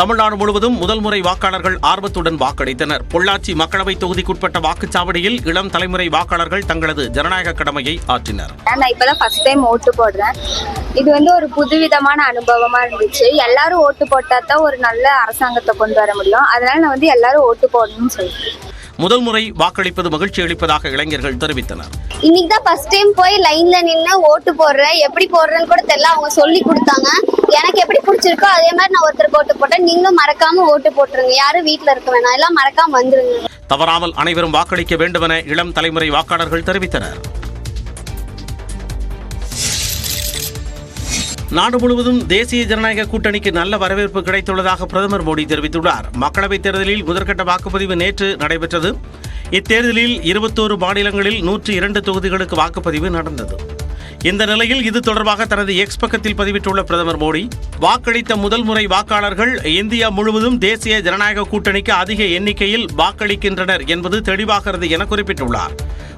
தமிழ்நாடு முழுவதும் முதல் முறை வாக்காளர்கள் ஆர்வத்துடன் வாக்களித்தனர். பொள்ளாச்சி மக்களவை தொகுதிக்குட்பட்ட வாக்குச்சாவடியில் இளம் தலைமுறை வாக்காளர்கள் தங்களது ஜனநாயக கடமையை ஆற்றினர். நான் இப்பதான் ஃபர்ஸ்ட் டைம் ஓட்டு போடுறேன். இது வந்து ஒரு புதுவிதமான அனுபவமா இருந்துச்சு. எல்லாரும் ஓட்டு போட்டா தான் ஒரு நல்ல அரசாங்கத்தை கொண்டு வர முடியும். அதனால நான் வந்து எல்லாரும் ஓட்டு போடணும்னு சொல்றேன். முதல் முறை வாக்களிப்பது மகிழ்ச்சி அளிப்பதாக இளைஞர்கள் தெரிவித்தனர். இன்னைக்கு தான் ஃபர்ஸ்ட் டைம் போய் லைன்ல நின்று ஓட்டு போடுறேன் எப்படி போடுறேன்னு கூட தெரியல. அவங்க சொல்லி கொடுத்தாங்க. எனக்கு எப்படி பிடிச்சிருக்கோ அதே மாதிரி நான் ஒருத்தருக்கு ஓட்டு போட்டேன். நீங்களும் மறக்காம ஓட்டு போட்டுருங்க. யாரும் வீட்ல இருக்க வேணாம். எல்லாம் மறக்காம வந்துருங்க. தவறாமல் அனைவரும் வாக்களிக்க வேண்டுமென இளம் தலைமுறை வாக்காளர்கள் தெரிவித்தனர். நாடு முழுவதும் தேசிய ஜனநாயக கூட்டணிக்கு நல்ல வரவேற்பு கிடைத்துள்ளதாக பிரதமர் மோடி தெரிவித்துள்ளார். மக்களவைத் தேர்தலில் முதற்கட்ட வாக்குப்பதிவு நேற்று நடைபெற்றது. இத்தேர்தலில் இருபத்தோரு மாநிலங்களில் நூற்றி இரண்டு தொகுதிகளுக்கு வாக்குப்பதிவு நடந்தது. இந்த நிலையில் இது தொடர்பாக தனது எக்ஸ் பக்கத்தில் பதிவிட்டுள்ள பிரதமர் மோடி வாக்களித்த முதல் முறை வாக்காளர்கள் இந்தியா முழுவதும் தேசிய ஜனநாயக கூட்டணிக்கு அதிக எண்ணிக்கையில் வாக்களிக்கின்றனர் என்பது தெளிவாகிறது என குறிப்பிட்டுள்ளார்.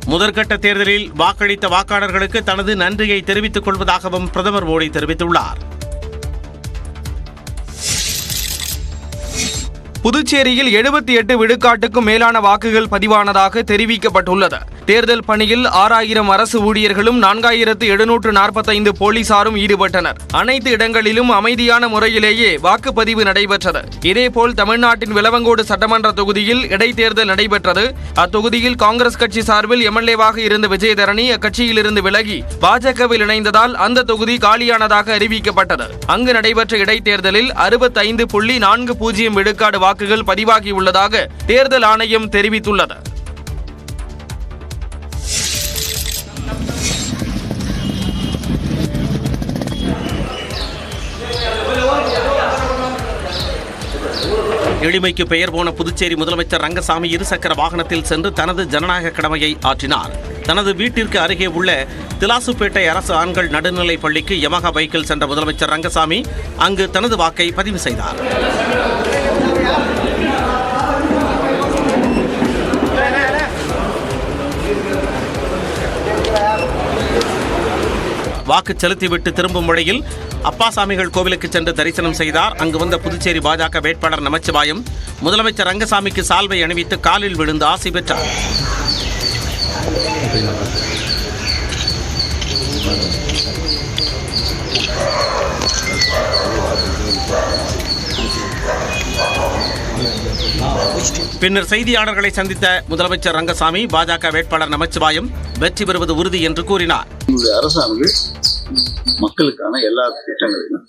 முதற்கட்ட தேர்தலில் வாக்களித்த வாக்காளர்களுக்கு தனது நன்றியை தெரிவித்துக் கொள்வதாகவும் பிரதமர் மோடி தெரிவித்துள்ளார். புதுச்சேரியில் எழுபத்தி எட்டு விழுக்காட்டுக்கும் மேலான வாக்குகள் பதிவானதாக தெரிவிக்கப்பட்டுள்ளது. தேர்தல் பணியில் ஆறாயிரம் அரசு ஊழியர்களும் நான்காயிரத்து எழுநூற்று நாற்பத்தைந்து போலீசாரும் ஈடுபட்டனர். அனைத்து இடங்களிலும் அமைதியான முறையிலேயே வாக்குப்பதிவு நடைபெற்றது. இதேபோல் தமிழ்நாட்டின் விளவங்கோடு சட்டமன்ற தொகுதியில் இடைத்தேர்தல் நடைபெற்றது. அத்தொகுதியில் காங்கிரஸ் கட்சி சார்பில் எம்எல்ஏவாக இருந்த விஜயதரணி அக்கட்சியிலிருந்து விலகி பாஜகவில் இணைந்ததால் அந்த தொகுதி காலியானதாக அறிவிக்கப்பட்டது. அங்கு நடைபெற்ற இடைத்தேர்தலில் அறுபத்தைந்து புள்ளி நான்கு பூஜ்ஜியம் விழுக்காடு வாக்குகள் பதிவாகியுள்ளதாக தேர்தல் ஆணையம் தெரிவித்துள்ளது. எளிமைக்கு பெயர் போன புதுச்சேரி முதலமைச்சர் ரங்கசாமி இருசக்கர வாகனத்தில் சென்று தனது ஜனநாயக கடமையை ஆற்றினார். தனது வீட்டிற்கு அருகே உள்ள திலாசுப்பேட்டை அரசு ஆண்கள் நடுநிலைப் பள்ளிக்கு யமகா பைக்கில் சென்ற முதலமைச்சர் ரங்கசாமி அங்கு தனது வாக்கை பதிவு செய்தார். வாக்கு செலுத்திவிட்டு திரும்பும் வழியில் அப்பாசாமிகள் கோவிலுக்கு சென்று தரிசனம் செய்தார். அங்கு வந்த புதுச்சேரி பாஜக வேட்பாளர் நமச்சிவாயம் முதலமைச்சர் ரங்கசாமிக்கு சால்வை அணிவித்து காலில் விழுந்து ஆசி பெற்றார். பின்னர் செய்தியாளர்களை சந்தித்த முதலமைச்சர் ரங்கசாமி பாஜக வேட்பாளர் நமச்சிவாயம் வெற்றி பெறுவது உறுதி என்று கூறினார். அரசானது மக்களுக்கான எல்லா திட்டங்களையும்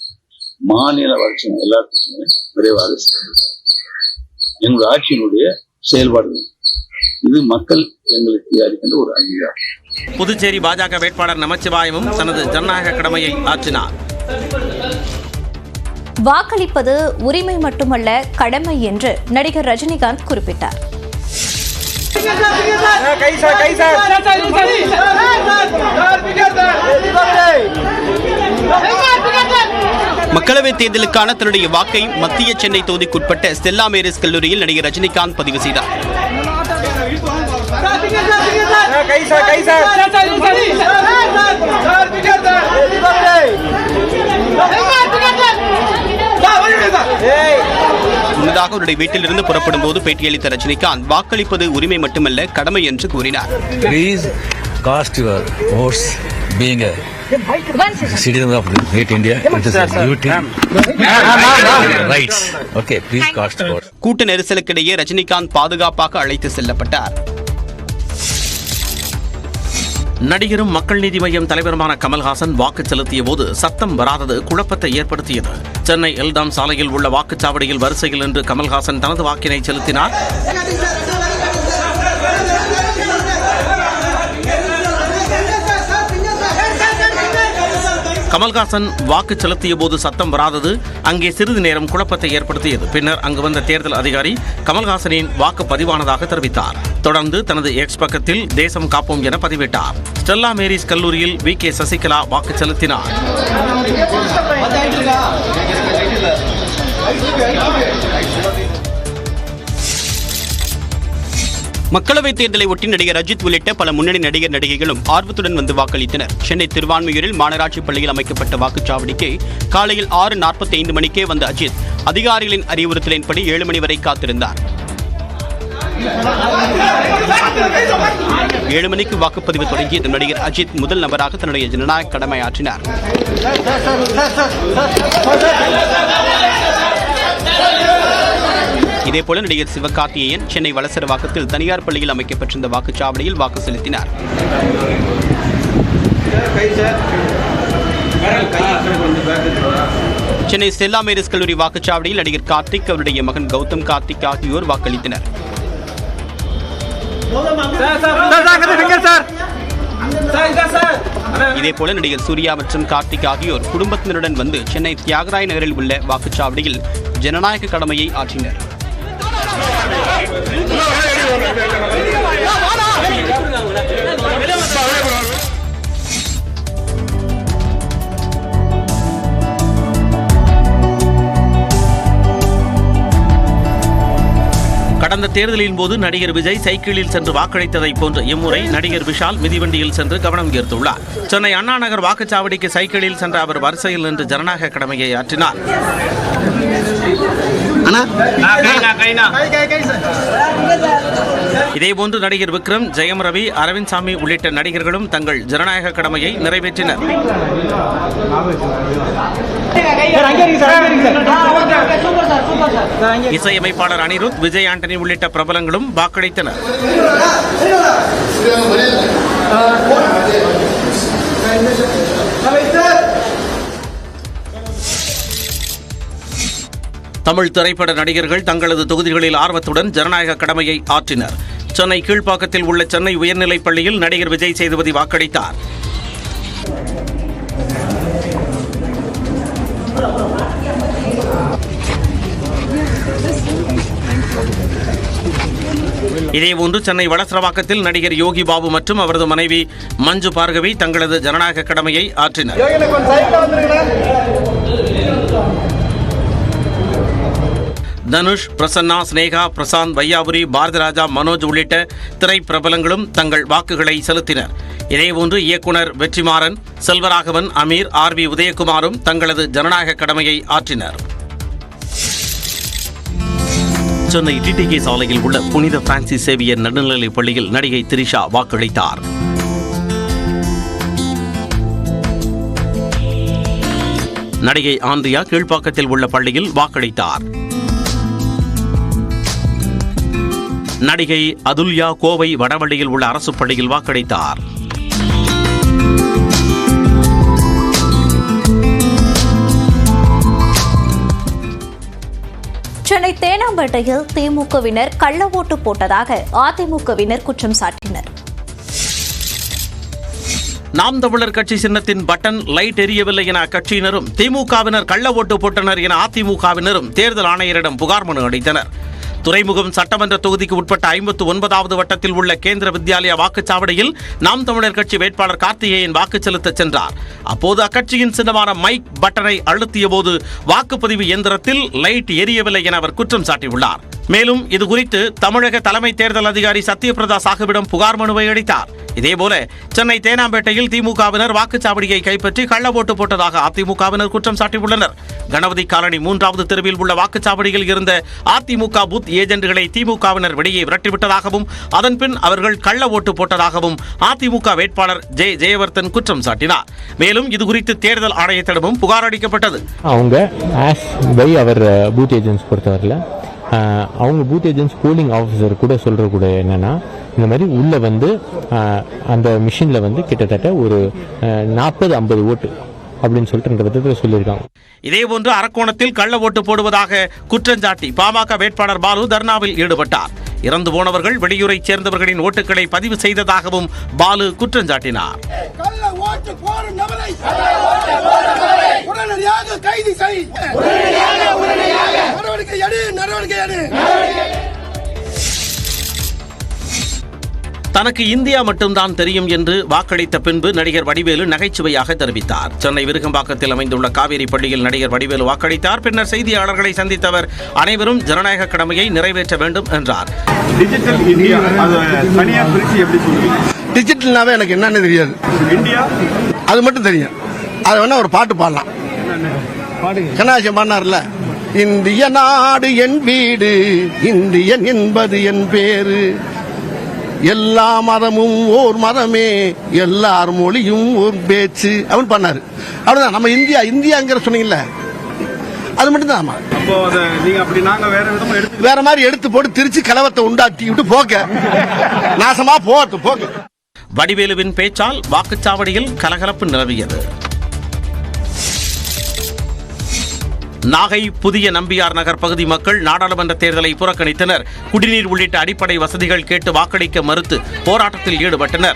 மாநில வளர்ச்சி எல்லா திட்டங்களையும் விரைவாக எங்களுடைய ஆட்சியினுடைய செயல்பாடுகள் இது மக்கள் எங்களுக்கு அளிக்கின்ற ஒரு அங்கீகாரம். புதுச்சேரி பாஜக வேட்பாளர் நமச்சிவாயமும் தனது ஜனநாயக கடமையை ஆற்றினார். வாக்களிப்பது உரிமை மட்டுமல்ல கடமை என்று நடிகர் ரஜினிகாந்த் குறிப்பிட்டார். மக்களவைத் தேர்தலுக்கான தன்னுடைய வாக்கை மத்திய சென்னை தொகுதிக்குட்பட்ட ஸ்டெல்லா மேரிஸ் கல்லூரியில் நடிகர் ரஜினிகாந்த் பதிவு செய்தார். முன்னதாக அவருடைய வீட்டிலிருந்து புறப்படும் போது பேட்டியளித்த ரஜினிகாந்த் வாக்களிப்பது உரிமை மட்டுமல்ல கடமை என்று கூறினார் Please cast your votes being a citizen of great India. It is a duty. Rights. Okay, please cast votes. கூட்ட நெரிசலுக்கிடையே ரஜினிகாந்த் பாதுகாப்பாக அழைத்து செல்லப்பட்டார் நடிகரும் மக்கள் நீதி மய்யம் தலைவருமான கமல்ஹாசன் வாக்கு செலுத்திய போது சத்தம் வராதது குழப்பத்தை ஏற்படுத்தியது. சென்னை எல்டாம் சாலையில் உள்ள வாக்குச்சாவடியில் வரிசையில் நின்று கமல்ஹாசன் தனது வாக்கினை செலுத்தினார். கமல்ஹாசன் வாக்கு செலுத்திய போது சத்தம் வராதது அங்கே சிறிது நேரம் குழப்பத்தை ஏற்படுத்தியது. பின்னர் அங்கு வந்த தேர்தல் அதிகாரி கமல்ஹாசனின் வாக்கு பதிவானதாக தெரிவித்தார். தொடர்ந்து தனது எக்ஸ் பக்கத்தில் தேசம் காப்போம் என பதிவிட்டார். ஸ்டெல்லா மேரிஸ் கல்லூரியில் வி. கே. சசிகலா வாக்கு செலுத்தினார். மக்களவைத் தேர்தலை ஒட்டி நடிகர் அஜித் உள்ளிட்ட பல முன்னணி நடிகர் நடிகைகளும் ஆர்வத்துடன் வந்து வாக்களித்தனர். சென்னை திருவான்மையூரில் மாநகராட்சி பள்ளியில் அமைக்கப்பட்ட வாக்குச்சாவடிக்கு காலையில் ஆறு நாற்பத்தி ஐந்து மணிக்கே வந்த அஜித் அதிகாரிகளின் அறிவுறுத்தலின்படி ஏழு மணி வரை காத்திருந்தார். ஏழு மணிக்கு வாக்குப்பதிவு தொடங்கியது நடிகர் அஜித் முதல் நபராக தன்னுடைய ஜனநாயக கடமை ஆற்றினார். இதேபோல நடிகர் சிவகார்த்திகேயன் சென்னை வலசரவாக்கத்தில் தனியார் பள்ளியில் அமைக்கப்பட்டிருந்த வாக்குச்சாவடியில் வாக்கு செலுத்தினார். சென்னை ஸ்டெல்லா மேரிஸ் கல்லூரி வாக்குச்சாவடியில் நடிகர் கார்த்திக் அவருடைய மகன் கௌதம் கார்த்திக் ஆகியோர் வாக்களித்தனர். இதேபோல நடிகர் சூர்யா மற்றும் கார்த்திக் ஆகியோர் குடும்பத்தினருடன் வந்து சென்னை தியாகராய நகரில் உள்ள வாக்குச்சாவடியில் ஜனநாயக கடமையை ஆற்றினர். கடந்த தேர்தலின் போது நடிகர் விஜய் சைக்கிளில் சென்று வாக்களித்ததை போன்று இம்முறை நடிகர் விஷால் மிதிவண்டியில் சென்று கவனம் ஈர்த்துள்ளார். சென்னை அண்ணா நகர் வாக்குச்சாவடிக்கு சைக்கிளில் சென்ற அவர் வரிசையில் நின்று ஜனநாயக கடமையை ஆற்றினார். இதேபோன்று நடிகர் விக்ரம் ஜெயம் ரவி அரவிந்த் சாமி உள்ளிட்ட நடிகர்களும் தங்கள் ஜனநாயக கடமையை நிறைவேற்றினர். இசையமைப்பாளர் அனிருத் விஜய் ஆண்டனி உள்ளிட்ட பிரபலங்களும் வாக்களித்தனர். தமிழ் திரைப்பட நடிகர்கள் தங்களது தொகுதிகளில் ஆர்வத்துடன் ஜனநாயக கடமையை ஆற்றினர். சென்னை கீழ்ப்பாக்கத்தில் உள்ள சென்னை உயர்நிலைப் பள்ளியில் நடிகர் விஜய் சேதுபதி வாக்களித்தார். இதேபோன்று சென்னை வளசரவாக்கத்தில் நடிகர் யோகி பாபு மற்றும் அவரது மனைவி மஞ்சு பார்கவி தங்களது ஜனநாயக கடமையை ஆற்றினர். தனுஷ் பிரசன்னா ஸ்னேகா பிரசாந்த் வையாபுரி பாரதிராஜா மனோஜ் உள்ளிட்ட திரைப்பிரபலங்களும் தங்கள் வாக்குகளை செலுத்தினர். இதேபோன்று இயக்குனர் வெற்றிமாறன் செல்வராகவன் அமீர் ஆர் வி உதயகுமாரும் தங்களது ஜனநாயக கடமையை ஆற்றினர். சென்னை டிடிகே சாலையில் உள்ள புனித பிரான்சிஸ் சேவியர் நடுநிலைப் பள்ளியில் நடிகை திரிஷா வாக்களித்தார். நடிகை ஆந்திரியா கீழ்ப்பாக்கத்தில் உள்ள பள்ளியில் வாக்களித்தார். நடிகை அதுல்யா கோவை வடவள்ளியில் உள்ள அரசு பள்ளியில் வாக்களித்தார். சென்னை தேனாம்பேட்டையில் திமுகவினர் கள்ள ஓட்டு போட்டதாக அதிமுகவினர் குற்றம் சாட்டினர். நாம் தமிழர் கட்சி சின்னத்தின் பட்டன் லைட் எரியவில்லை என அக்கட்சியினரும் திமுகவினர் கள்ள ஓட்டு போட்டனர் என அதிமுகவினரும் தேர்தல் ஆணையரிடம் புகார் மனு அளித்தனர். துறைமுகம் சட்டமன்ற தொகுதிக்கு உட்பட்ட ஐம்பத்து ஒன்பதாவது வட்டத்தில் உள்ள கேந்திர வித்யாலயா வாக்குச்சாவடியில் நாம் தமிழர் கட்சி வேட்பாளர் கார்த்திகேயன் வாக்கு செலுத்த சென்றார். அப்போது அக்கட்சியின் சின்னமான மைக் பட்டனை அழுத்திய போது வாக்குப்பதிவு இயந்திரத்தில் லைட் எரியவில்லை என அவர் குற்றம் சாட்டியுள்ளார். மேலும் இதுகுறித்து தமிழக தலைமை தேர்தல் அதிகாரி சத்யபிரதா சாஹுவிடம் புகார் மனுவை அளித்தார். இதேபோல சென்னை தேனாம்பேட்டையில் திமுகவினர் வாக்குச்சாவடியை கைப்பற்றி கள்ள ஓட்டு போட்டதாக அதிமுகவினர் குற்றம் சாட்டியுள்ளனர். கணபதி காலனி மூன்றாவது தெருவில் உள்ள வாக்குச்சாவடியில் இருந்த அதிமுக பூத் ஏஜென்ட்களை திமுகவினர் வெளியே விரட்டிவிட்டதாகவும் அதன்பின் அவர்கள் கள்ள ஓட்டு போட்டதாகவும் அதிமுக வேட்பாளர் ஜே ஜெயவர்தன் குற்றம் சாட்டினார். மேலும் இதுகுறித்து தேர்தல் ஆணையத்திடமும் புகார் அளிக்கப்பட்டது. அவங்க as per our booth agents பொறுத்தவரையில் அவங்க பூத் ஏஜென்ட்ஸ் போலிங் ஆஃபீஸர் கூட சொல்கிற கூட என்னென்னா இந்த மாதிரி உள்ளே வந்து அந்த மிஷினில் வந்து கிட்டத்தட்ட ஒரு நாற்பது ஐம்பது ஓட்டு அப்படின்னு சொல்லிட்டு சொல்லியிருக்காங்க. இதேபோன்று அரக்கோணத்தில் கள்ள ஓட்டு போடுவதாக குற்றஞ்சாட்டி பாமக வேட்பாளர் பாலு தர்ணாவில் ஈடுபட்டார். இறந்து போனவர்கள் வெளியூரைச் சேர்ந்தவர்களின் ஓட்டுகளை பதிவு செய்ததாகவும் பாலு குற்றஞ்சாட்டினார் கள்ள ஓட்டு போடும் நபரை உடனடியாக கைது செய் தனக்கு இந்தியா மட்டும்தான் தெரியும் என்று வாக்களித்த பின்பு நடிகர் வடிவேலு நகைச்சுவையாக தெரிவித்தார். சென்னை விருகம்பாக்கத்தில் அமைந்துள்ள காவேரி பள்ளியில் நடிகர் வடிவேலு வாக்களித்தார். பின்னர் செய்தியாளர்களை சந்தித்த அவர் அனைவரும் ஜனநாயக கடமையை நிறைவேற்ற வேண்டும் என்றார். டிஜிட்டல் இந்தியா அது தனியா பிரிச்சு எப்படி சொல்லுவீங்க? டிஜிட்டல்னாவே எனக்கு என்னன்னு தெரியாது. இந்தியா அது மட்டும் தெரியும். அது வேணா ஒரு பாட்டு பாடலாம். கண்ணாசியம் பாடினார்ல இந்திய நாடு என் வீடு இந்தியன் என்பது என் பேரு. எல்லா மதமும் ஓர் மதமே எல்லார் மொழியும் ஒரு பேச்சு. அப்படின்னு பண்ணாரு. அவ்வளவுதான். நம்ம இந்தியா இந்தியாங்கிற சொன்னீங்கல்ல அது மட்டும் தான் ஆமா. அப்போ அதை நீங்க அப்படி நாங்க வேற விதமா எடுத்து வேற மாதிரி எடுத்து போட்டு திருச்சி கலவத்தை உண்டாக்கி விட்டு போக்க நாசமா போகட்டு போக்க வடிவேலுவின் பேச்சால் வாக்குச்சாவடியில் கலகலப்பு நிலவியது. நாகை புதிய நம்பியார் நகர் பகுதி மக்கள் நாடாளுமன்ற தேர்தலை புறக்கணித்தனர். குடிநீர் உள்ளிட்ட அடிப்படை வசதிகள் கேட்டு வாக்களிக்க மறுத்து போராட்டத்தில் ஈடுபட்டனர்.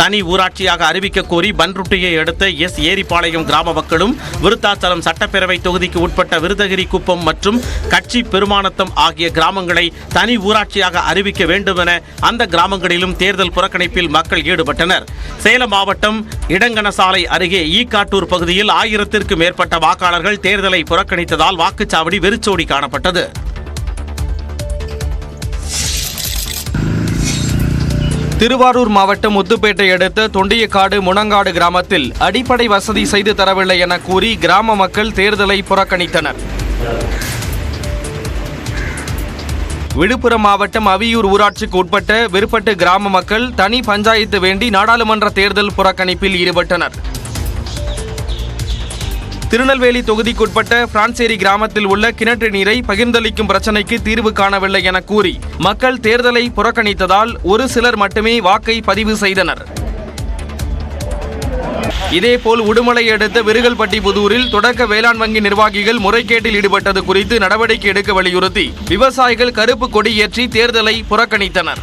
தனி ஊராட்சியாக அறிவிக்க கோரி பன்ருட்டியை அடுத்த எஸ். ஏரிப்பாளையம் கிராம மக்களும் விருத்தாச்சலம் சட்டப்பேரவை தொகுதிக்கு உட்பட்ட விருதகிரி குப்பம் மற்றும் கட்சி பெருமானத்தம் ஆகிய கிராமங்களை தனி ஊராட்சியாக அறிவிக்க வேண்டும் என அந்த கிராமங்களிலும் தேர்தல் புறக்கணிப்பில் மக்கள் ஈடுபட்டனர். சேலம் மாவட்டம் இடங்கணசாலை அருகே ஈக்காட்டூர் பகுதியில் ஆயிரத்திற்கு மேற்பட்ட வாக்காளர்கள் தேர்தலை புறக்கணித்ததால் வாக்குச்சாவடி வெறிச்சோடி காணப்பட்டது. திருவாரூர் மாவட்டம் முத்துப்பேட்டை அடுத்த தொண்டியக்காடு முனங்காடு கிராமத்தில் அடிப்படை வசதி செய்து தரவில்லை என கூறி கிராம மக்கள் தேர்தலை புறக்கணித்தனர். விழுப்புரம் மாவட்டம் அவியூர் ஊராட்சிக்கு உட்பட்ட விற்பட்டு கிராம மக்கள் தனி பஞ்சாயத்து வேண்டி நாடாளுமன்ற தேர்தல் புறக்கணிப்பில் ஈடுபட்டனர். திருநெல்வேலி தொகுதிக்குட்பட்ட பிரான்சேரி கிராமத்தில் உள்ள கிணற்று நீரை பகிர்ந்தளிக்கும் பிரச்சனைக்கு தீர்வு காணவில்லை என கூறி மக்கள் தேர்தலை புறக்கணித்ததால் ஒரு சிலர் மட்டுமே வாக்கை பதிவு செய்தனர். இதேபோல் உடுமலை அடுத்த விருகல்பட்டி புதூரில் தொடக்க வேளாண் வங்கி நிர்வாகிகள் முறைகேட்டில் ஈடுபட்டது குறித்து நடவடிக்கை எடுக்க வலியுறுத்தி விவசாயிகள் கருப்பு கொடி ஏற்றி தேர்தலை புறக்கணித்தனர்.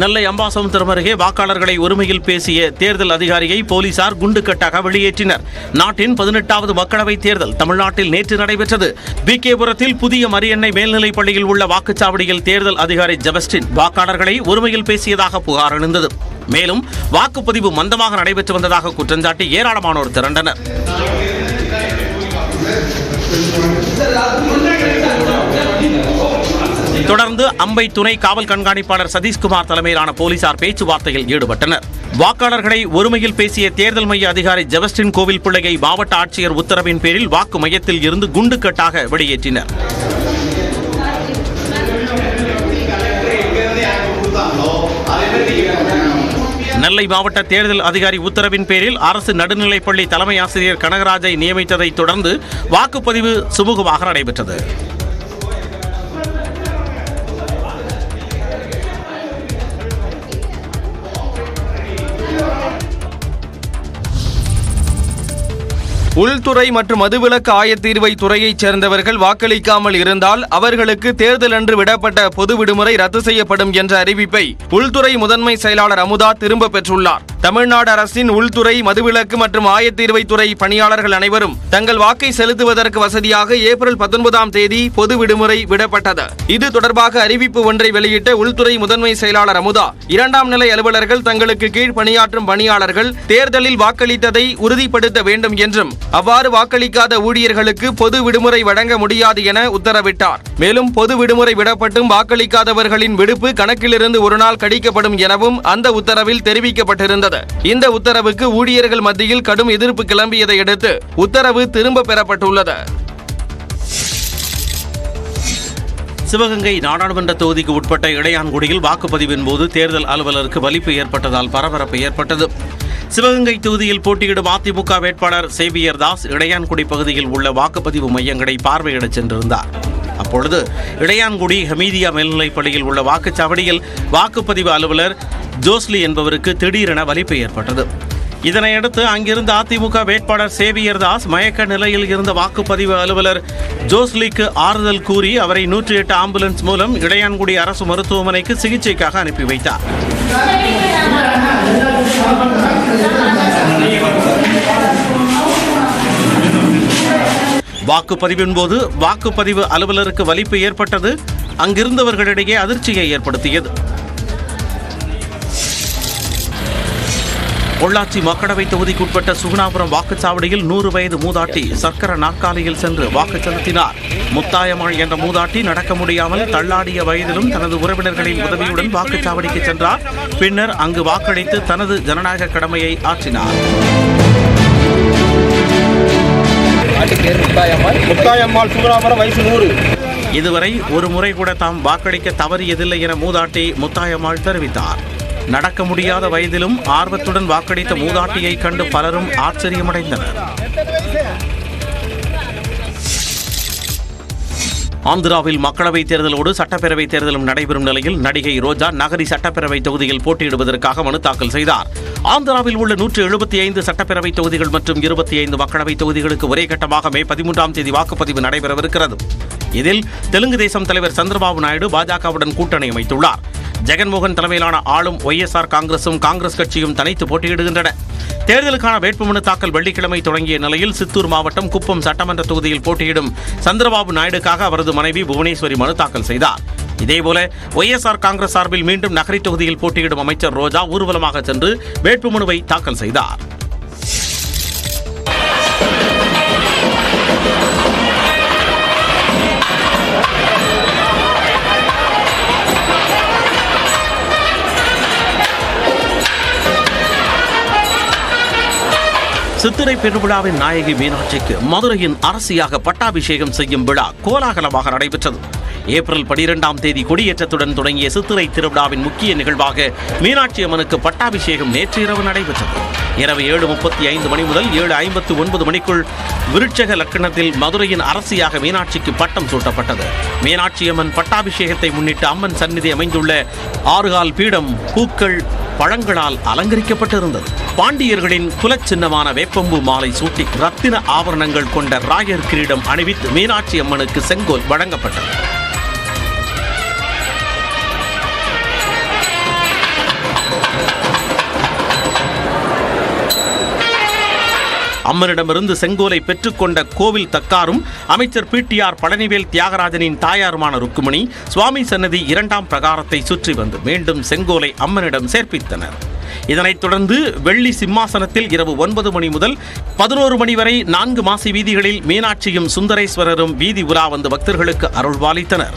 நெல்லை அம்பாசமுத்திரம் அருகே வாக்காளர்களை ஒருமையில் பேசிய தேர்தல் அதிகாரியை போலீசார் குண்டுக்கட்டாக வெளியேற்றினர். நாட்டின் பதினெட்டாவது மக்களவைத் தேர்தல் தமிழ்நாட்டில் நேற்று நடைபெற்றது. பிகேபுரத்தில் புதிய மரியண்ணை மேல்நிலைப் பள்ளியில் உள்ள வாக்குச்சாவடியில் தேர்தல் அதிகாரி ஜெபஸ்டின் வாக்காளர்களை ஒருமையில் பேசியதாக புகார் எழுந்தது மேலும் வாக்குப்பதிவு மந்தமாக நடைபெற்று வந்ததாக குற்றஞ்சாட்டி ஏராளமானோர் திரண்டனர். தொடர்ந்து அம்பை துணை காவல் கண்காணிப்பாளர் சதீஷ்குமார் தலைமையிலான போலீசார் பேச்சுவார்த்தையில் ஈடுபட்டனர். வாக்காளர்களை ஒருமையில் பேசிய தேர்தல் மைய அதிகாரி ஜெபஸ்டின் கோவில் பிள்ளையை மாவட்ட ஆட்சியர் உத்தரவின் பேரில் வாக்கு மையத்தில் இருந்து குண்டுக்கட்டாக வெளியேற்றினர். நெல்லை மாவட்ட தேர்தல் அதிகாரி உத்தரவின் பேரில் அரசு நடுநிலைப்பள்ளி தலைமை ஆசிரியர் கனகராஜை நியமித்ததைத் தொடர்ந்து வாக்குப்பதிவு சுமூகமாக நடைபெற்றது. உள்துறை மற்றும் மதுவிலக்கு ஆயத்தீர்வை துறையைச் சேர்ந்தவர்கள் வாக்களிக்காமல் இருந்தால் அவர்களுக்கு தேர்தல் அன்று விடப்பட்ட பொது விடுமுறை ரத்து செய்யப்படும் என்ற அறிவிப்பை உள்துறை முதன்மை செயலாளர் அமுதா திரும்ப பெற்றுள்ளார். தமிழ்நாடு அரசின் உள்துறை மதுவிலக்கு மற்றும் ஆயத்தீர்வை துறை பணியாளர்கள் அனைவரும் தங்கள் வாக்கை செலுத்துவதற்கு வசதியாக ஏப்ரல் பத்தொன்பதாம் தேதி பொது விடுமுறை விடப்பட்டது. இது தொடர்பாக அறிவிப்பு ஒன்றை வெளியிட்ட உள்துறை முதன்மை செயலாளர் அமுதா இரண்டாம் நிலை அலுவலர்கள் தங்களுக்கு கீழ் பணியாற்றும் பணியாளர்கள் தேர்தலில் வாக்களித்ததை உறுதிப்படுத்த வேண்டும் என்றும் அவ்வாறு வாக்களிக்காத ஊழியர்களுக்கு பொது விடுமுறை வழங்க முடியாது என உத்தரவிட்டார். மேலும் பொது விடுமுறை விடப்பட்டும் வாக்களிக்காதவர்களின் விடுப்பு கணக்கிலிருந்து ஒரு நாள் கடிக்கப்படும் எனவும் அந்த உத்தரவில் தெரிவிக்கப்பட்டிருந்தது. இந்த உத்தரவுக்கு ஊழியர்கள் மத்தியில் கடும் எதிர்ப்பு கிளம்பியதை அடுத்து உத்தரவு திரும்ப பெறப்பட்டுள்ளது. சிவகங்கை நாடாளுமன்ற தொகுதிக்கு உட்பட்ட இடையான்குடியில் வாக்குப்பதிவின் போது தேர்தல் அலுவலருக்கு வலிப்பு ஏற்பட்டதால் பரபரப்பு ஏற்பட்டது. சிவகங்கை தொகுதியில் போட்டியிடும் அதிமுக வேட்பாளர் சேவியர் தாஸ் இடையான்குடி பகுதியில் உள்ள வாக்குப்பதிவு மையங்களை பார்வையிடச் சென்றிருந்தார். அப்பொழுது இடையான்குடி ஹமீதியா மேல்நிலைப் பள்ளியில் உள்ள வாக்குச்சாவடியில் வாக்குப்பதிவு அலுவலர் ஜோஸ்லி என்பவருக்கு திடீரென வலிப்பு ஏற்பட்டது. இதனையடுத்து அங்கிருந்த அதிமுக வேட்பாளர் சேவியர் தாஸ் மயக்க நிலையில் இருந்த வாக்குப்பதிவு அலுவலர் ஜோஸ்லிக்கு ஆறுதல் கூறி அவரை நூற்றி எட்டு ஆம்புலன்ஸ் மூலம் இடையான்குடி அரசு மருத்துவமனைக்கு சிகிச்சைக்காக அனுப்பி வைத்தார். வாக்குப்பதிவின் போது வாக்குப்பதிவு அலுவலருக்கு வலிப்பு ஏற்பட்டது. அங்கிருந்தவர்களிடையே அதிர்ச்சியை ஏற்படுத்தியது. பொள்ளாச்சி மக்களவைத் தொகுதிக்குட்பட்ட சுகுணாபுரம் வாக்குச்சாவடியில் நூறு வயது மூதாட்டி சக்கர நாற்காலியில் சென்று வாக்கு செலுத்தினார். முத்தாயம்மாள் என்ற மூதாட்டி நடக்க முடியாமல் தள்ளாடிய வயதிலும் தனது உறவினர்களின் உதவியுடன் வாக்குச்சாவடிக்கு சென்றார். பின்னர் அங்கு வாக்களித்து தனது ஜனநாயக கடமையை ஆற்றினார். முத்தாயம்மாள் சுகுணாபுரம் வயசு நூறு. இதுவரை ஒரு முறை கூட தாம் வாக்களிக்க தவறியதில்லை என மூதாட்டி முத்தாயம்மாள் தெரிவித்தார். நடக்க முடியாத வயதிலும் ஆர்வத்துடன் வாக்களித்த மூதாட்டியை கண்டு பலரும் ஆச்சரியமடைந்தனர். ஆந்திராவில் மக்களவைத் தேர்தலோடு சட்டப்பேரவைத் தேர்தலும் நடைபெறும் நிலையில் நடிகை ரோஜா நகரி சட்டப்பேரவை தொகுதியில் போட்டியிடுவதற்காக மனு தாக்கல் செய்தார். ஆந்திராவில் உள்ள நூற்று எழுபத்தி ஐந்து சட்டப்பேரவை தொகுதிகள் மற்றும் இருபத்தி ஐந்து மக்களவை தொகுதிகளுக்கு ஒரே கட்டமாக மே பதிமூன்றாம் தேதி வாக்குப்பதிவு நடைபெறவிருக்கிறது. இதில் தெலுங்கு தேசம் தலைவர் சந்திரபாபு நாயுடு பாஜகவுடன் கூட்டணி அமைத்துள்ளார். ஜெகன்மோகன் தலைமையிலான ஆளும் ஒய்எஸ்ஆர் காங்கிரசும் காங்கிரஸ் கட்சியும் தனித்து போட்டியிடுகின்றன. தேர்தலுக்கான வேட்புமனு தாக்கல் வெள்ளிக்கிழமை தொடங்கிய நிலையில் சித்தூர் மாவட்டம் குப்பம் சட்டமன்ற தொகுதியில் போட்டியிடும் சந்திரபாபு நாயுடுக்காக அவரது மனைவி புவனேஸ்வரி மனு தாக்கல் செய்தார். இதேபோல ஒய்எஸ்ஆர் காங்கிரஸ் சார்பில் மீண்டும் நகரி தொகுதியில் போட்டியிடும் அமைச்சர் ரோஜா ஊர்வலமாக சென்று வேட்புமனுவை தாக்கல் செய்தார். சித்திரை பெருவிழாவின் நாயகி மீனாட்சிக்கு மதுரையின் அரசியாக பட்டாபிஷேகம் செய்யும் விழா கோலாகலமாக நடைபெற்றது. ஏப்ரல் பனிரெண்டாம் தேதி கொடியேற்றத்துடன் தொடங்கிய சித்திரை திருவிழாவின் முக்கிய நிகழ்வாக மீனாட்சி அம்மனுக்கு பட்டாபிஷேகம் நேற்று இரவு நடைபெற்றது. இரவு ஏழு முப்பத்தி ஐந்து மணி முதல் ஏழு ஐம்பத்து ஒன்பது மணிக்குள் விருட்சக லக்கணத்தில் மதுரையின் அரசியாக மீனாட்சிக்கு பட்டம் சூட்டப்பட்டது. மீனாட்சி அம்மன் பட்டாபிஷேகத்தை முன்னிட்டு அம்மன் சந்நிதி அமைந்துள்ள ஆறுகால் பீடம் பூக்கள் பழங்களால் அலங்கரிக்கப்பட்டிருந்தது. பாண்டியர்களின் குலச்சின்னமான வேப்பம்பு மாலை சூட்டி ரத்தின ஆபரணங்கள் கொண்ட ராயர் கிரீடம் அணிவித்து மீனாட்சி அம்மனுக்கு செங்கோல் வழங்கப்பட்டது. அம்மனிடமிருந்து செங்கோலை பெற்றுக்கொண்ட கோவில் தக்காரும் அமைச்சர் பிடிஆர் பழனிவேல் தியாகராஜனின் தாயாருமான ருக்குமணி சுவாமி சன்னதி இரண்டாம் பிரகாரத்தை சுற்றி வந்து மீண்டும் செங்கோலை அம்மனிடம் சேர்ப்பித்தனர். இதனைத் தொடர்ந்து வெள்ளி சிம்மாசனத்தில் இரவு ஒன்பது மணி முதல் பதினோரு மணி வரை நான்கு மாசி வீதிகளில் மீனாட்சியும் சுந்தரேஸ்வரரும் வீதி உலா வந்து பக்தர்களுக்கு அருள்வாளித்தனர்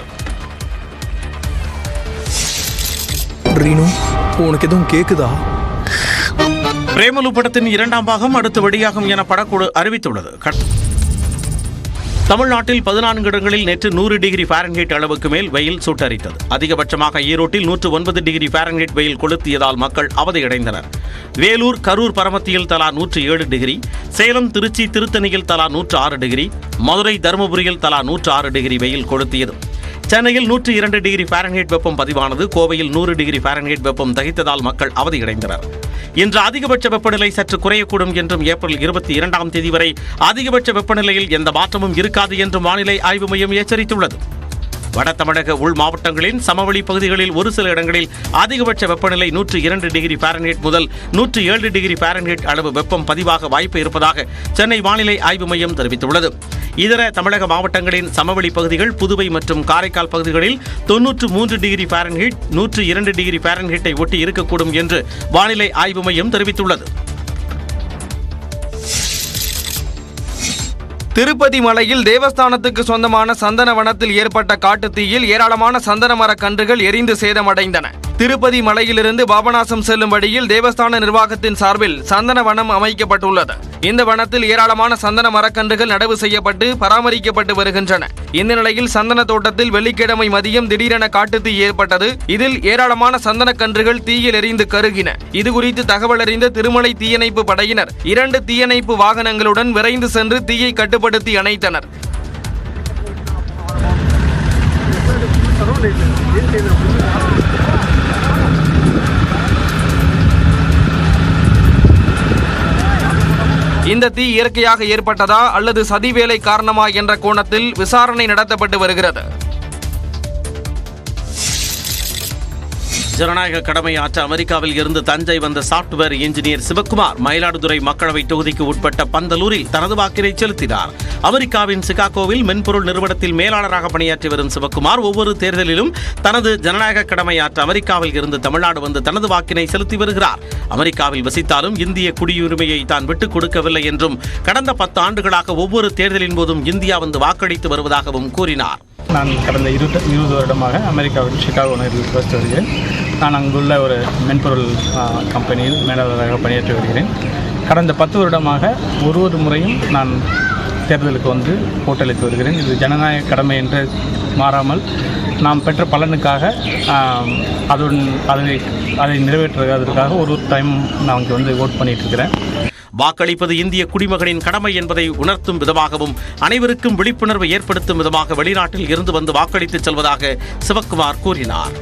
ரீனு உனக்கு எதுவும் கேக்குதா? பிரேமலு படத்தின் இரண்டாம் பாகம் அடுத்து வெளியாகும் என படக்குழு அறிவித்துள்ளது. தமிழ்நாட்டில் பதினான்கு இடங்களில் நேற்று நூறு டிகிரி ஃபாரன்ஹீட் அளவுக்கு மேல் வெயில் சுட்டரித்தது. அதிகபட்சமாக ஈரோட்டில் நூற்று ஒன்பது டிகிரி ஃபாரன்ஹீட் வெயில் கொளுத்தியதால் மக்கள் அவதியடைந்தனர். வேலூர் கரூர் பரமத்தியில் தலா நூற்று ஏழு டிகிரி சேலம் திருச்சி திருத்தணியில் தலா நூற்று ஆறு டிகிரி மதுரை தருமபுரியில் தலா நூற்று ஆறு டிகிரி வெயில் கொளுத்தியது. சென்னையில் நூற்று இரண்டு டிகிரி ஃபாரன்ஹீட் வெப்பம் பதிவானது. கோவையில் நூறு டிகிரி ஃபாரன்ஹீட் வெப்பம் தகித்ததால் மக்கள் அவதியடைந்தனர். இன்று அதிகபட்ச வெப்பநிலை சற்று குறையக்கூடும் என்றும் ஏப்ரல் இருபத்தி இரண்டாம் தேதி வரை அதிகபட்ச வெப்பநிலையில் எந்த மாற்றமும் இருக்காது என்றும் வானிலை ஆய்வு மையம் எச்சரித்துள்ளது. வட தமிழக உள் மாவட்டங்களின் சமவெளி பகுதிகளில் ஒரு சில இடங்களில் அதிகபட்ச வெப்பநிலை நூற்று இரண்டு டிகிரி ஃபாரன்ஹீட் முதல் நூற்று ஏழு டிகிரி ஃபாரன்ஹீட் அளவு வெப்பம் பதிவாக வாய்ப்பு இருப்பதாக சென்னை வானிலை ஆய்வு மையம் தெரிவித்துள்ளது. இதர தமிழக மாவட்டங்களின் சமவெளி பகுதிகள் புதுவை மற்றும் காரைக்கால் பகுதிகளில் தொன்னூற்று மூன்று டிகிரி ஃபாரன்ஹீட் நூற்று இரண்டு டிகிரி ஃபாரன்ஹீட்டை ஒட்டி இருக்கக்கூடும் என்று வானிலை ஆய்வு மையம் தெரிவித்துள்ளது. திருப்பதி மலையில் தேவஸ்தானத்துக்கு சொந்தமான சந்தன வனத்தில் ஏற்பட்ட காட்டுத்தீயில் ஏராளமான சந்தன மர கன்றுகள் எரிந்து சேதமடைந்தன. திருப்பதி மலையிலிருந்து பாபநாசம் செல்லும் வழியில் தேவஸ்தான நிர்வாகத்தின் சார்பில் சந்தன வனம் அமைக்கப்பட்டுள்ளது. இந்த வனத்தில் ஏராளமான சந்தன மரக்கன்றுகள் நடவு செய்யப்பட்டு பராமரிக்கப்பட்டு வருகின்றன. இந்த நிலையில் சந்தன தோட்டத்தில் வெள்ளிக்கிழமை மதியம் திடீரென காட்டுத்தீ ஏற்பட்டது. இதில் ஏராளமான சந்தன கன்றுகள் தீயில் எரிந்து கருகின. இதுகுறித்து தகவல் அறிந்த திருமலை தீயணைப்பு படையினர் இரண்டு தீயணைப்பு வாகனங்களுடன் விரைந்து சென்று தீயை கட்டுப்படுத்தி அணைத்தனர். இந்த தீ இயற்கையாக ஏற்பட்டதா அல்லது சதிவேலை காரணமா என்ற கோணத்தில் விசாரணை நடத்தப்பட்டு வருகிறது. ஜனநாயக கடமை ஆற்ற அமெரிக்காவில் இருந்து தஞ்சை வந்த சாப்ட்வேர் இன்ஜினியர் சிவக்குமார் மயிலாடுதுறை மக்களவை தொகுதிக்கு உட்பட்ட பந்தலூரில் தனது வாக்கினை செலுத்தினார். அமெரிக்காவின் சிகாகோவில் மென்பொருள் நிறுவனத்தில் மேலாளராக பணியாற்றி வரும் சிவக்குமார் ஒவ்வொரு தேர்தலிலும் தனது ஜனநாயக கடமை ஆற்ற அமெரிக்காவில் இருந்து தமிழ்நாடு வந்து தனது வாக்கினை செலுத்தி வருகிறார். அமெரிக்காவில் வசித்தாலும் இந்திய குடியுரிமையை தான் விட்டுக் கொடுக்கவில்லை என்றும் கடந்த பத்து ஆண்டுகளாக ஒவ்வொரு தேர்தலின் போதும் இந்தியா வந்து வாக்களித்து வருவதாகவும் கூறினார். நான் கடந்த இருபது இருபது வருடமாக அமெரிக்காவில் சிகாகோ நகரில் வசித்து வருகிறேன். நான் அங்குள்ள ஒரு மென்பொருள் கம்பெனியில் மேலாளராக பணியாற்றி வருகிறேன். கடந்த பத்து வருடமாக ஒரு ஒரு முறையும் நான் தேர்தலுக்கு வந்து ஓட்டளித்து வருகிறேன். இது ஜனநாயக கடமை என்று மாறாமல் நாம் பெற்ற பலனுக்காக ஆம், அதுடன் அதை அதை நிறைவேற்றுவதற்காக ஒரு ஒரு டைம் நான் இங்கே வந்து ஓட் பண்ணிகிட்டு இருக்கிறேன். வாக்களிப்பது இந்திய குடிமகனின் கடமை என்பதை உணர்த்தும் விதமாகவும் அனைவருக்கும் விழிப்புணர்வை ஏற்படுத்தும் விதமாக வெளிநாட்டில் இருந்து வந்து வாக்களித்து செல்வதாக சிவக்குமார் கூறினார்.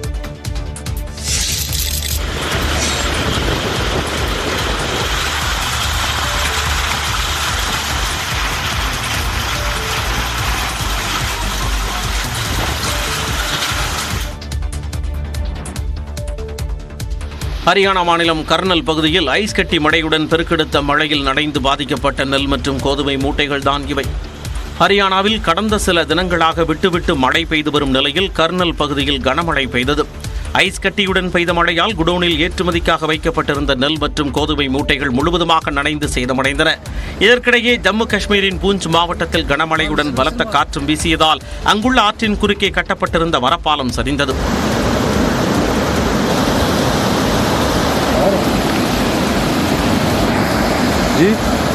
ஹரியானா மாநிலம் கர்னல் பகுதியில் ஐஸ் கட்டி மழையுடன் பெருக்கெடுத்த மழையில் நனைந்து பாதிக்கப்பட்ட நெல் மற்றும் கோதுமை மூட்டைகள் தான் இவை. ஹரியானாவில் கடந்த சில தினங்களாக விட்டுவிட்டு மழை பெய்து வரும் நிலையில் கர்னல் பகுதியில் கனமழை பெய்தது. ஐஸ் கட்டியுடன் பெய்த மழையால் குடோனில் ஏற்றுமதிக்காக வைக்கப்பட்டிருந்த நெல் மற்றும் கோதுமை மூட்டைகள் முழுவதுமாக நனைந்து சேதமடைந்தன. இதற்கிடையே ஜம்மு காஷ்மீரின் பூஞ்ச் மாவட்டத்தில் கனமழையுடன் பலத்த காற்றும் வீசியதால் அங்குள்ள ஆற்றின் குறுக்கே கட்டப்பட்டிருந்த வரப்பாலம் சரிந்தது. ஜி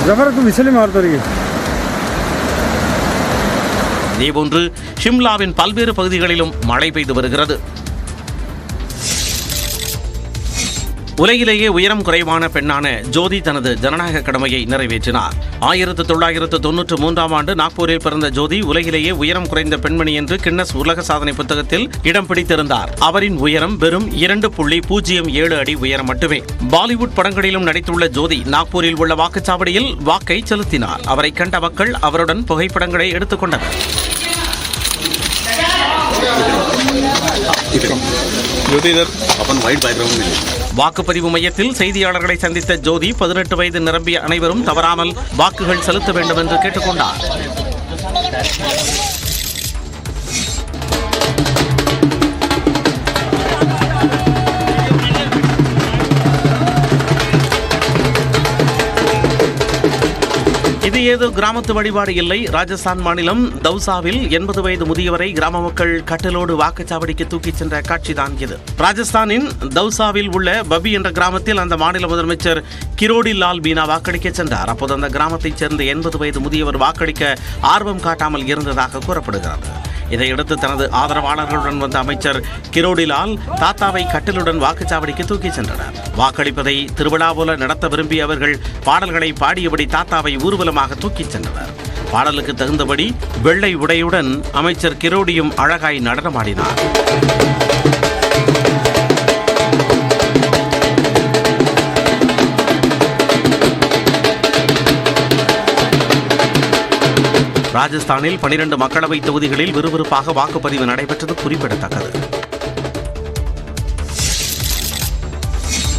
ஜஃபருக்கு விசிலி மாறுதறிங்க இதேபோன்று ஷிம்லாவின் பல்வேறு பகுதிகளிலும் மழை பெய்து வருகிறது. உலகிலேயே உயரம் குறைவான பெண்ணான ஜோதி தனது ஜனநாயக கடமையை நிறைவேற்றினார் ஆயிரத்து தொள்ளாயிரத்து தொன்னூற்று மூன்றாம் ஆண்டு நாக்பூரில் பிறந்த ஜோதி உலகிலேயே உயரம் குறைந்த பெண்மணி என்று கின்னஸ் உலக சாதனை புத்தகத்தில் இடம் பிடித்திருந்தார் அவரின் உயரம் வெறும் இரண்டு புள்ளி பூஜ்ஜியம் ஏழு அடி உயரம் மட்டுமே பாலிவுட் படங்களிலும் நடித்துள்ள ஜோதி நாக்பூரில் உள்ள வாக்குச்சாவடியில் வாக்கை செலுத்தினார் அவரை கண்ட மக்கள் அவருடன் புகைப்படங்களை எடுத்துக்கொண்டனர் अपन वाइट बैकग्राउंड में வாக்குப்பதிவு மையத்தில் செய்தியாளர்களை சந்தித்த ஜோதி பதினெட்டு வயது நிரம்பிய அனைவரும் தவறாமல் வாக்குகள் செலுத்த வேண்டும் என்று கேட்டுக்கொண்டார். ஏதோ கிராமத்து வழிபாடு இல்லை. ராஜஸ்தான் மாநிலம் தௌசாவில் எண்பது வயது முதியவரை கிராம மக்கள் கட்டலோடு வாக்குச்சாவடிக்கு தூக்கிச் சென்ற காட்சிதான் இது. ராஜஸ்தானின் தௌசாவில் உள்ள பபி என்ற கிராமத்தில் அந்த மாநில முதலமைச்சர் கிரோடி லால் பீனா வாக்களிக்க சென்றார். அப்போது அந்த கிராமத்தைச் சேர்ந்த எண்பது வயது முதியவர் வாக்களிக்க ஆர்வம் காட்டாமல் இருந்ததாக கூறப்படுகிறது. இதையடுத்து தனது ஆதரவாளர்களுடன் வந்த அமைச்சர் கிரோடிலால் தாத்தாவை கட்டிலுடன் வாக்குச்சாவடிக்கு தூக்கிச் சென்றனர். வாக்களிப்பதை திருவிழா போல நடத்த விரும்பிய அவர்கள் பாடல்களை பாடியபடி தாத்தாவை ஊர்வலமாக தூக்கிச் சென்றனர். பாடலுக்கு தகுந்தபடி வெள்ளை உடையுடன் அமைச்சர் கிரோடியும் அழகாய் நடனமாடினார். ராஜஸ்தானில் பன்னிரண்டு மக்களவை தொகுதிகளில் விறுவிறுப்பாக வாக்குப்பதிவு நடைபெற்றது குறிப்பிடத்தக்கது.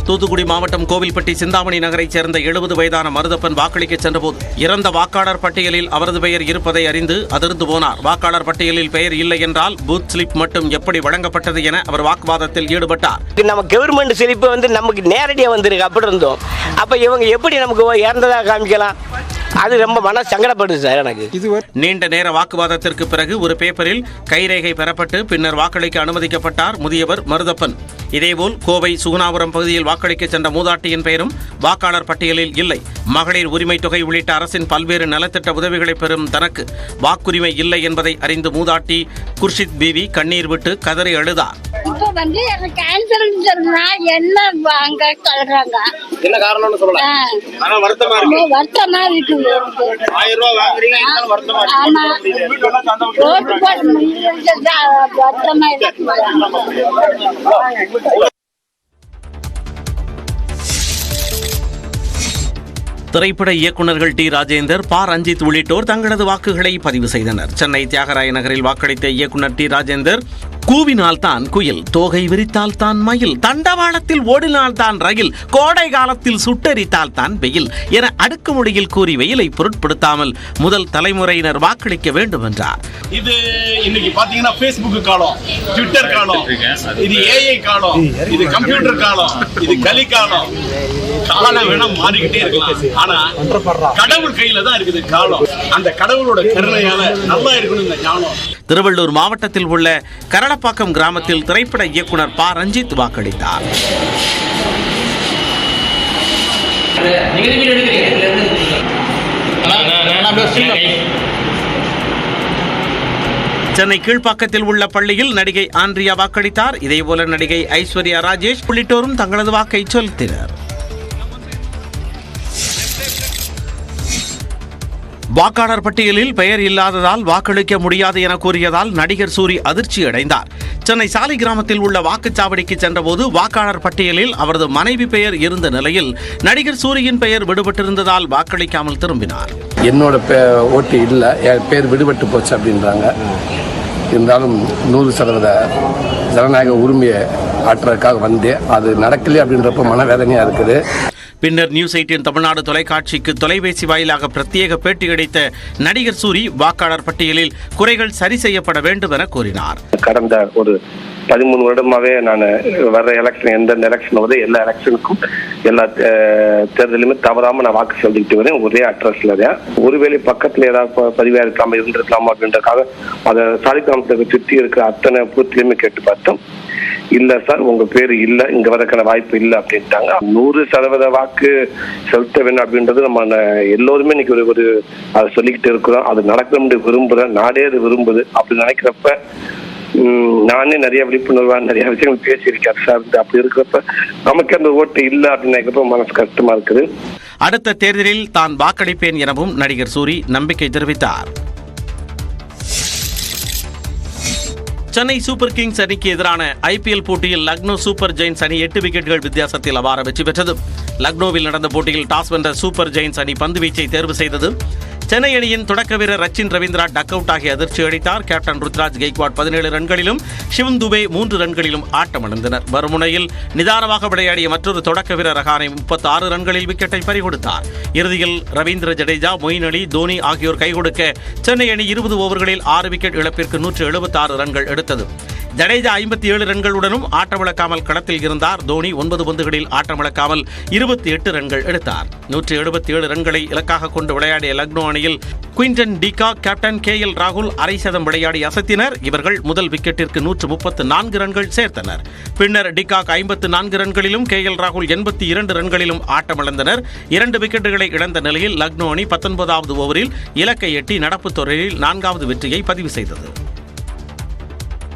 தூத்துக்குடி மாவட்டம் கோவில்பட்டி சிந்தாமணி நகரைச் சேர்ந்த எழுபது வயதான மருதப்பன் வாக்களிக்க சென்றபோது இறந்த வாக்காளர் பட்டியலில் அவரது பெயர் இருப்பதை அறிந்து அதிர்ந்து போனார். வாக்காளர் பட்டியலில் பெயர் இல்லை என்றால் பூத் ஸ்லிப் மட்டும் எப்படி வழங்கப்பட்டது என அவர் வாக்குவாதத்தில் ஈடுபட்டார். நம்ம கவர்மெண்ட் ஸ்லிப் வந்து நமக்கு நேரடியாக வந்திருக்கு அப்படி இருந்தோம். அப்போ இவங்க எப்படி நமக்கு இறந்ததாக காமிக்கலாம்? அது ரொம்ப மன சங்கடப்படுது சார் எனக்கு. நீண்ட நேர வாக்குவாதத்திற்கு பிறகு ஒரு பேப்பரில் கைரேகை பெறப்பட்டு பின்னர் வாக்களிக்க அனுமதிக்கப்பட்டார் முதியவர் மருதப்பன். இதேபோல் கோவை சுகுணாபுரம் பகுதியில் வாக்களிக்க சென்ற மூதாட்டியின் பெயரும் வாக்காளர் பட்டியலில் இல்லை. மகளிர் உரிமை தொகை உள்ளிட்ட அரசின் பல்வேறு நலத்திட்ட உதவிகளை பெறும் தனக்கு வாக்குரிமை இல்லை என்பதை அறிந்து மூதாட்டி குர்ஷித் பீவி கண்ணீர் விட்டு கதறி அழுதார் இப்போ வந்து எனக்கு கேன்சர் சொன்னா என்ன அங்க கலறாங்க என்ன காரணம்னு சொல்லலாம் வருத்தமா இருக்கு. வருத்தமா இருக்குது. ஆயிரம் ரூபாய் வாங்குறீங்க இருந்தாலும் வருத்தமா ஆமா. ஓட்டு போட முடியல வருத்தமா இருக்கு. திரைப்பட இயக்குநர்கள் டி. ராஜேந்தர் பா. ரஞ்சித் உள்ளிட்டோர் தங்களது வாக்குகளை பதிவு செய்தனர். சென்னை தியாகராய நகரில் வாக்களித்த இயக்குனர் டி. ராஜேந்தர் கூவினால் தான் குயில் தோகை விரித்தால் தான் மயில் தண்டவாளத்தில் ஓடினால் தான் ரயில் கோடை காலத்தில் சுட்டெரித்தால் தான் வெயில் என அடுக்குமொழியில் கூறி வெயிலை பொருட்படுத்தாமல் முதல் தலைமுறையினர் வாக்களிக்க வேண்டும் என்றார் இது இன்னைக்கு பாத்தீங்கன்னா Facebook காலம் ட்விட்டர் காலம் இது ஏஐ காலம் இது கம்ப்யூட்டர் காலம் இது கலி காலம். காலம் வேணா மாறிக்கிட்டே இருக்கலாம். ஆனா கடவுள் கையில தான் இருக்குது காலம். அந்த கடவுளோட கருணையால நல்லா இருக்கணும் இந்த ஞானம். திருவள்ளூர் மாவட்டத்தில் உள்ள கரளப்பாக்கம் கிராமத்தில் திரைப்பட இயக்குனர் ப. ரஞ்சித் வாக்களித்தார். சென்னை கீழ்ப்பாக்கத்தில் உள்ள பள்ளியில் நடிகை ஆண்ட்ரியா வாக்களித்தார். இதேபோல நடிகை ஐஸ்வர்யா ராஜேஷ் உள்ளிட்டோரும் தங்களது வாக்கை செலுத்தினர். வாக்காளர் பட்டியலில் பெயர் இல்லாததால் வாக்களிக்க முடியாது என கூறியதால் நடிகர் சூரி அதிர்ச்சி அடைந்தார். சென்னை சாலை கிராமத்தில் உள்ள வாக்குச்சாவடிக்கு சென்றபோது வாக்காளர் பட்டியலில் அவரது மனைவி பெயர் இருந்த நிலையில் நடிகர் சூரியின் பெயர் விடுபட்டிருந்ததால் வாக்களிக்காமல் திரும்பினார். என்னோட பே ஓட்டு இல்லை என் பேர் விடுபட்டு போச்சு அப்படின்றாங்க. இருந்தாலும் நூறு சதவீத ஜனநாயக உரிமையை ஆற்றுறதுக்காக வந்தேன். அது நடக்கலையே அப்படின்றப்ப மனவேதனையாக இருக்குது. பின்னர் நியூஸ் எயிட்டின் தமிழ்நாடு தொலைக்காட்சிக்கு தொலைபேசி வாயிலாக பிரத்யேக பேட்டி அளித்த நடிகர் சூரி வாக்காளர் பட்டியலில் குறைகள் சரி செய்யப்பட வேண்டும் என கூறினார். கடந்த ஒரு பதிமூணு வருடமாவே நான் வர்ற எலெக்ஷன் எந்தெந்த எலெக்ஷன் வருது எல்லா எலெக்ஷனுக்கும் எல்லா தேர்தலுமே தவறாம நான் வாக்கு செலுத்திட்டு வரேன் ஒரே அட்ரஸ்ல தான். ஒருவேளை பக்கத்துல ஏதாவது ப- இருக்காம இருந்திருக்கலாமா அப்படின்றதுக்காக அதை சாலிகிராமத்துக்கு சுற்றி இருக்கிற அத்தனை பூர்த்தியுமே கேட்டு பார்த்தோம். இல்ல சார் உங்க பேரு இல்ல இங்க வரக்கான வாய்ப்பு இல்ல அப்படின்ட்டாங்க. நூறு சதவீத வாக்கு செலுத்த வேணும் அப்படின்றது நம்ம எல்லோருமே இன்னைக்கு ஒரு ஒரு அதை சொல்லிக்கிட்டு இருக்கிறோம். அது நடக்கணும்னு விரும்புறேன். நாடே அது விரும்புது. அப்படி நினைக்கிறப்ப நானே நிறைய விழிப்புணர்வா நிறைய விஷயங்கள் பேசியிருக்கேன் சார். அப்படி இருக்கிறப்ப நமக்கு அந்த ஓட்டு இல்ல அப்படின்னு மனசு கஷ்டமா இருக்குது. அடுத்த தேர்தலில் தான் வாக்களிப்பேன் எனவும் நடிகர் சூரி நம்பிக்கை தெரிவித்தார். சென்னை சூப்பர் கிங்ஸ் அணிக்கு எதிரான ஐபிஎல் போட்டியில் லக்னோ சூப்பர் ஜெயின்ஸ் அணி எட்டு விக்கெட்டுகள் வித்தியாசத்தில் அபார வெற்றி பெற்றது. லக்னோவில் நடந்த போட்டியில் டாஸ் வென்ற சூப்பர் ஜெயின்ஸ் அணி பந்து வீச்சை தேர்வு செய்தது சென்னை அணியின் தொடக்க வீரர் ரச்சின் ரவீந்திரா டக் அவுட் ஆகி அதிர்ச்சி அடித்தார். கேப்டன் ருத்ராஜ் கெய்க்வாட் பதினேழு ரன்களிலும் சிவம் துபே மூன்று ரன்களிலும் ஆட்டமடைந்தனர் மறுமுனையில் நிதானமாக விளையாடிய மற்றொரு தொடக்க வீரர் ரஹானே முப்பத்தி ஆறு ரன்களில் விக்கெட்டை பறிகொடுத்தார். இறுதியில் ரவீந்திர ஜடேஜா மொயின் அலி தோனி ஆகியோர் கைகொடுக்க சென்னை அணி இருபது ஓவர்களில் ஆறு விக்கெட் இழப்பிற்கு நூற்று எழுபத்தாறு ரன்கள் எடுத்தது. ஜடேஜா ஐம்பத்தி ஏழு ரன்களுடனும் ஆட்டமிழக்காமல் களத்தில் இருந்தார். தோனி ஒன்பது பந்துகளில் ஆட்டமிழக்காமல் இருபத்தி எட்டு ரன்கள் எடுத்தார். நூற்றி எழுபத்தி ஏழு ரன்களை இலக்காக கொண்டு விளையாடிய லக்னோ அணியில் Quinton de Kock captain K L ராகுல் அரை சதம் விளையாடி அசத்தினர். இவர்கள் முதல் விக்கெட்டிற்கு நூற்று முப்பத்து நான்கு ரன்கள் சேர்த்தனர். பின்னர் டிகாக் ஐம்பத்து நான்கு ரன்களிலும் கே எல் ராகுல் எண்பத்தி இரண்டு ரன்களிலும் ஆட்டமிழந்தனர். இரண்டு விக்கெட்டுகளை இழந்த நிலையில் லக்னோ அணி பத்தொன்பதாவது ஓவரில் இலக்கை எட்டி நடப்பு தொடரில் நான்காவது வெற்றியை பதிவு செய்தது.